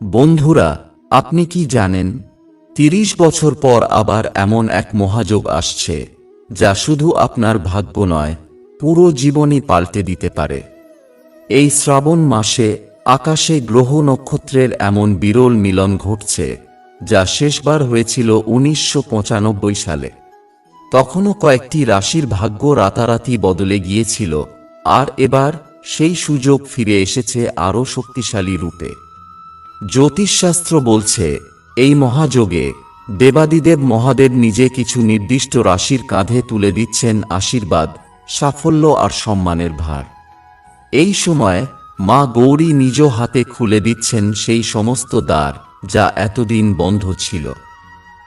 বন্ধুরা, আপনি কি জানেন, তিরিশ বছর পর আবার এমন এক মহাযোগ আসছে, যা শুধু আপনার ভাগ্য নয়, পুরো জীবনই পাল্টে দিতে পারে। এই শ্রাবণ মাসে আকাশে গ্রহ নক্ষত্রের এমন বিরল মিলন ঘটছে, যা শেষবার হয়েছিল উনিশশো পঁচানব্বই সালে। তখনও কয়েকটি রাশির ভাগ্য রাতারাতি বদলে গিয়েছিল, আর এবার সেই সুযোগ ফিরে এসেছে আরও শক্তিশালী রূপে। জ্যোতিষশাস্ত্র বলছে, এই মহাযোগে দেবাদিদেব মহাদেব নিজে কিছু নির্দিষ্ট রাশির কাঁধে তুলে দিচ্ছেন আশীর্বাদ, সাফল্য আর সম্মানের ভার। এই সময় মা গৌরী নিজ হাতে খুলে দিচ্ছেন সেই সমস্ত দ্বার যা এতদিন বন্ধ ছিল।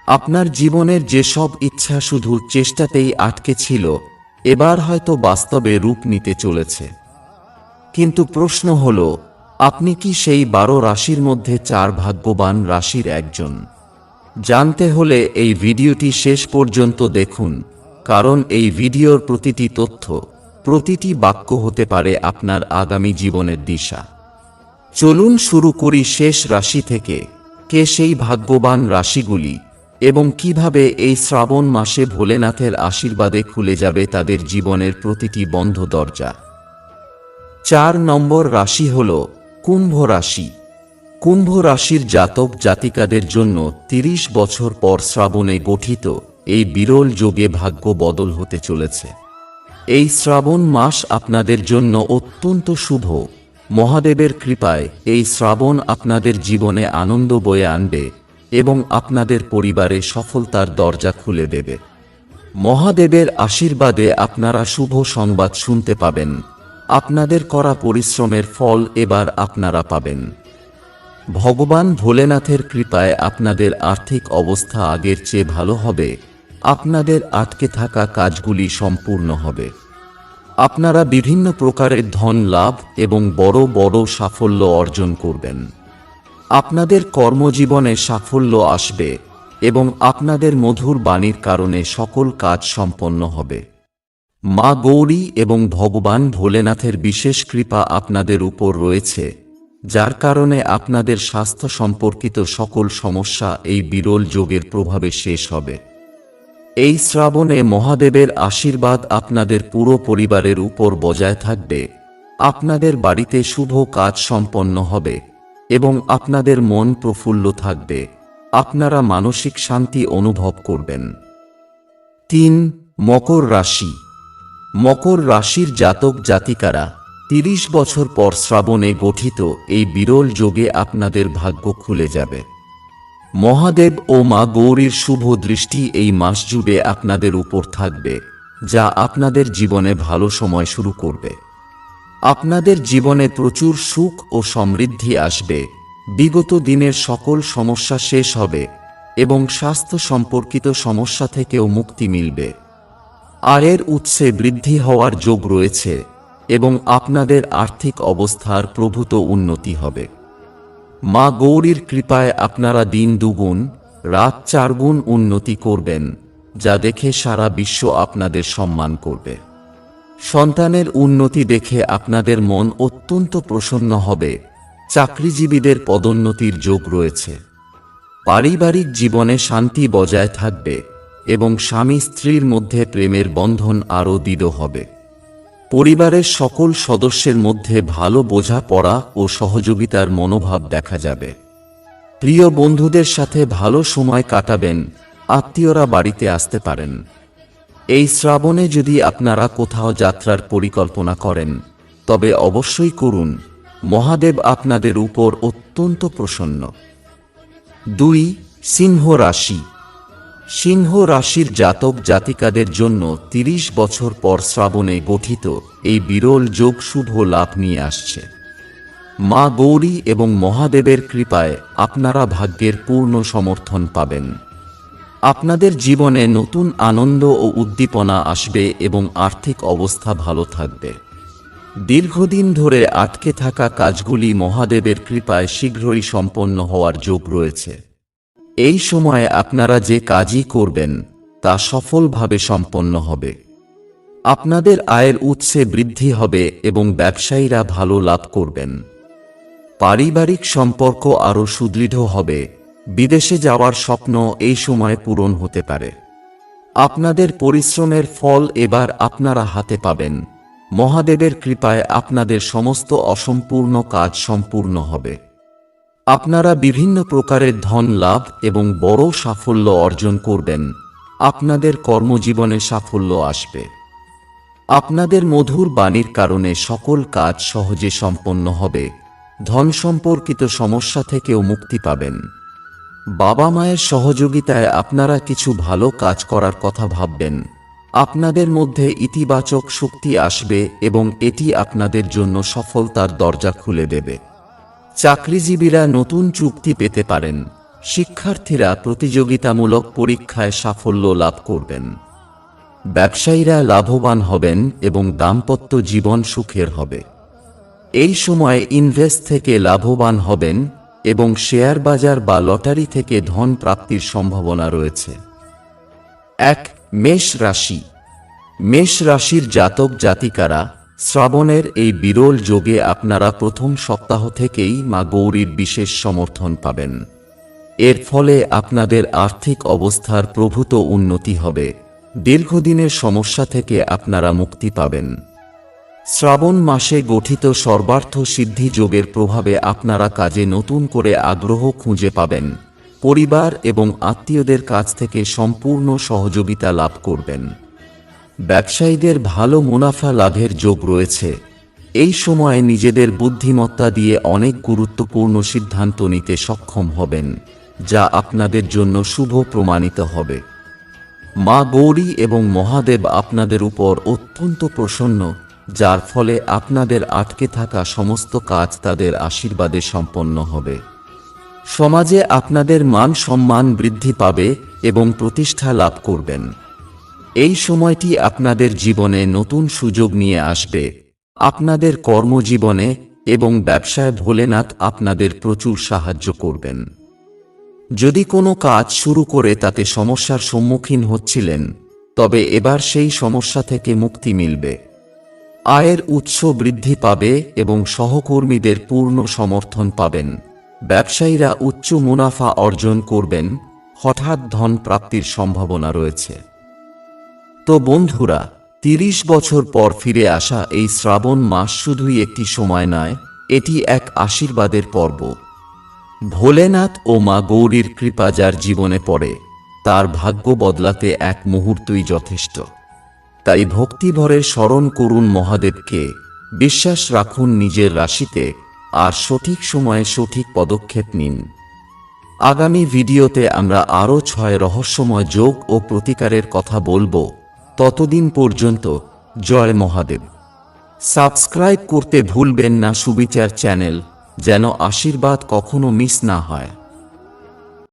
আপনার জীবনের যেসব ইচ্ছা শুধু চেষ্টাতেই আটকে ছিল, এবার হয়তো বাস্তবে রূপ নিতে চলেছে। কিন্তু প্রশ্ন হল আপনি কি সেই বারো রাশির মধ্যে চার ভাগ্যবান রাশির একজন? জানতে হলে এই ভিডিওটি শেষ পর্যন্ত দেখুন, কারণ এই ভিডিওর প্রতিটি তথ্য, প্রতিটি বাক্য হতে পারে আপনার আগামী জীবনের দিশা। চলুন শুরু করি শেষ রাশি থেকে, কে সেই ভাগ্যবান রাশিগুলি এবং কীভাবে এই শ্রাবণ মাসে ভোলেনাথের আশীর্বাদে খুলে যাবে তাদের জীবনের প্রতিটি বন্ধ দরজা? চার নম্বর রাশি হল কুম্ভ রাশি। কুম্ভ রাশির জাতক জাতিকাদের জন্য ৩০ বছর পর শ্রাবণে গঠিত এই বিরল যোগে ভাগ্য বদল হতে চলেছে। এই শ্রাবণ মাস আপনাদের জন্য অত্যন্ত শুভ। মহাদেবের কৃপায় এই শ্রাবণ আপনাদের জীবনে আনন্দ বয়ে আনবে এবং আপনাদের পরিবারে সফলতার দরজা খুলে দেবে। মহাদেবের আশীর্বাদে আপনারা শুভ সংবাদ শুনতে পাবেন। আপনাদের করা পরিশ্রমের ফল এবার আপনারা পাবেন। ভগবান ভোলেনাথের কৃপায় আপনাদের আর্থিক অবস্থা আগের চেয়ে ভালো হবে। আপনাদের আটকে থাকা কাজগুলি সম্পূর্ণ হবে। আপনারা বিভিন্ন প্রকারের ধন লাভ এবং বড় বড় সাফল্য অর্জন করবেন। আপনাদের কর্মজীবনে সাফল্য আসবে এবং আপনাদের মধুর বাণীর কারণে সকল কাজ সম্পন্ন হবে। মা গৌরী এবং ভগবান ভোলেনাথের বিশেষ কৃপা আপনাদের উপর রয়েছে, যার কারণে আপনাদের স্বাস্থ্য সম্পর্কিত সকল সমস্যা এই বিরল যোগের প্রভাবে শেষ হবে। এই শ্রাবণে মহাদেবের আশীর্বাদ আপনাদের পুরো পরিবারের উপর বজায় থাকবে। আপনাদের বাড়িতে শুভ কাজ সম্পন্ন হবে এবং আপনাদের মন প্রফুল্ল থাকবে। আপনারা মানসিক শান্তি অনুভব করবেন। তিন, মকর রাশি। মকর রাশির জাতক জাতিকারা, তিরিশ বছর পর শ্রাবণে গঠিত এই বিরল যোগে আপনাদের ভাগ্য খুলে যাবে। মহাদেব ও মা গৌরীর শুভ দৃষ্টি এই মাস জুড়ে আপনাদের উপর থাকবে, যা আপনাদের জীবনে ভালো সময় শুরু করবে। আপনাদের জীবনে প্রচুর সুখ ও সমৃদ্ধি আসবে, বিগত দিনের সকল সমস্যা শেষ হবে এবং স্বাস্থ্য সম্পর্কিত সমস্যা থেকেও মুক্তি মিলবে। আয়ের উৎসে বৃদ্ধি হওয়ার যোগ রয়েছে এবং আপনাদের আর্থিক অবস্থার প্রভূত উন্নতি হবে। মা গৌরীর কৃপায় আপনারা দিন দুগুণ, রাত চারগুণ উন্নতি করবেন, যা দেখে সারা বিশ্ব আপনাদের সম্মান করবে। সন্তানের উন্নতি দেখে আপনাদের মন অত্যন্ত প্রসন্ন হবে। চাকরিজীবীদের পদোন্নতির যোগ রয়েছে। পারিবারিক জীবনে শান্তি বজায় থাকবে। এবং স্বামী স্ত্রীর মধ্যে প্রেমের বন্ধন আরও দৃঢ় হবে। পরিবারের সকল সদস্যের মধ্যে ভালো বোঝাপড়া ও সহযোগিতার মনোভাব দেখা যাবে। প্রিয় বন্ধুদের সাথে ভালো সময় কাটাবেন, আত্মীয়রা বাড়িতে আসতে পারেন। এই শ্রাবণে যদি আপনারা কোথাও যাত্রার পরিকল্পনা করেন, তবে অবশ্যই করুন। মহাদেব আপনাদের উপর অত্যন্ত প্রসন্ন। দুই, সিংহ রাশি। সিংহ রাশির জাতক জাতিকাদের জন্য ৩০ বছর পর শ্রাবণে গঠিত এই বিরল যোগ শুভ লাভ নিয়ে আসছে। মা গৌরী এবং মহাদেবের কৃপায় আপনারা ভাগ্যের পূর্ণ সমর্থন পাবেন। আপনাদের জীবনে নতুন আনন্দ ও উদ্দীপনা আসবে এবং আর্থিক অবস্থা ভালো থাকবে। দীর্ঘদিন ধরে আটকে থাকা কাজগুলি মহাদেবের কৃপায় শীঘ্রই সম্পন্ন হওয়ার যোগ রয়েছে। এই সময়ে আপনারা যে কাজই করবেন, তা সফলভাবে সম্পন্ন হবে। আপনাদের আয়ের উৎসে বৃদ্ধি হবে এবং ব্যবসায়ীরা ভালো লাভ করবেন। পারিবারিক সম্পর্ক আরও সুদৃঢ় হবে। বিদেশে যাওয়ার স্বপ্ন এই সময় পূরণ হতে পারে। আপনাদের পরিশ্রমের ফল এবার আপনারা হাতে পাবেন। মহাদেবের কৃপায় আপনাদের সমস্ত অসম্পূর্ণ কাজ সম্পূর্ণ হবে। আপনারা বিভিন্ন প্রকারের ধন লাভ এবং বড় সাফল্য অর্জন করবেন। আপনাদের কর্মজীবনে সাফল্য আসবে। আপনাদের মধুর বাণীর কারণে সকল কাজ সহজে সম্পন্ন হবে। ধন সম্পর্কিত সমস্যা থেকেও মুক্তি পাবেন। বাবা মায়ের সহযোগিতায় আপনারা কিছু ভালো কাজ করার কথা ভাববেন। আপনাদের মধ্যে ইতিবাচক শক্তি আসবে এবং এটি আপনাদের জন্য সফলতার দরজা খুলে দেবে। চাকরিজীবীরা নতুন চুক্তি পেতে পারেন। শিক্ষার্থীরা প্রতিযোগিতামূলক পরীক্ষায় সাফল্য লাভ করবেন। ব্যবসায়ীরা লাভবান হবেন এবং দাম্পত্য জীবন সুখের হবে। এই সময় ইনভেস্ট থেকে লাভবান হবেন এবং শেয়ার বাজার বা লটারি থেকে ধন প্রাপ্তির সম্ভাবনা রয়েছে। এক, মেষ রাশি। মেষ রাশির জাতক জাতিকারা শ্রাবণের এই বিরল যোগে আপনারা প্রথম সপ্তাহ থেকেই মা গৌরীর বিশেষ সমর্থন পাবেন। এর ফলে আপনাদের আর্থিক অবস্থার প্রভূত উন্নতি হবে। দীর্ঘদিনের সমস্যা থেকে আপনারা মুক্তি পাবেন। শ্রাবণ মাসে গঠিত সর্বার্থ সিদ্ধি যোগের প্রভাবে আপনারা কাজে নতুন করে আগ্রহ খুঁজে পাবেন। পরিবার এবং আত্মীয়দের কাছ থেকে সম্পূর্ণ সহযোগিতা লাভ করবেন। ব্যবসায়ীদের ভালো মুনাফা লাভের যোগ রয়েছে। এই সময়ে নিজেদের বুদ্ধিমত্তা দিয়ে অনেক গুরুত্বপূর্ণ সিদ্ধান্ত নিতে সক্ষম হবেন, যা আপনাদের জন্য শুভ প্রমাণিত হবে। মা গৌরী এবং মহাদেব আপনাদের উপর অত্যন্ত প্রসন্ন, যার ফলে আপনাদের আটকে থাকা সমস্ত কাজ তাদের আশীর্বাদে সম্পন্ন হবে। সমাজে আপনাদের মান সম্মান বৃদ্ধি পাবে এবং প্রতিষ্ঠা লাভ করবেন। এই সময়টি আপনাদের জীবনে নতুন সুযোগ নিয়ে আসবে। আপনাদের কর্মজীবনে এবং ব্যবসায় ভোলেনাথ আপনাদের প্রচুর সাহায্য করবেন। যদি কোনো কাজ শুরু করে তাতে সমস্যার সম্মুখীন হচ্ছিলেন, তবে এবার সেই সমস্যা থেকে মুক্তি মিলবে। আয়ের উৎস বৃদ্ধি পাবে এবং সহকর্মীদের পূর্ণ সমর্থন পাবেন। ব্যবসায়ীরা উচ্চ মুনাফা অর্জন করবেন। হঠাৎ ধন প্রাপ্তির সম্ভাবনা রয়েছে। তো বন্ধুরা, তিরিশ বছর পর ফিরে আসা এই শ্রাবণ মাস শুধুই একটি সময় নয়, এটি এক আশীর্বাদের পর্ব। ভোলেনাথ ও মা গৌরীর কৃপা যার জীবনে পড়ে, তার ভাগ্য বদলাতে এক মুহূর্তই যথেষ্ট। তাই ভক্তিভরে স্মরণ করুন মহাদেবকে, বিশ্বাস রাখুন নিজের রাশিতে, আর সঠিক সময়ে সঠিক পদক্ষেপ নিন। আগামী ভিডিওতে আমরা আরও ছয় রহস্যময় যোগ ও প্রতিকারের কথা বলব। ততদিন পর্যন্ত, জয় মহাদেব। সাবস্ক্রাইব করতে ভুলবেন না সুবিচার চ্যানেল, যেন আশীর্বাদ কখনো মিস না হয়।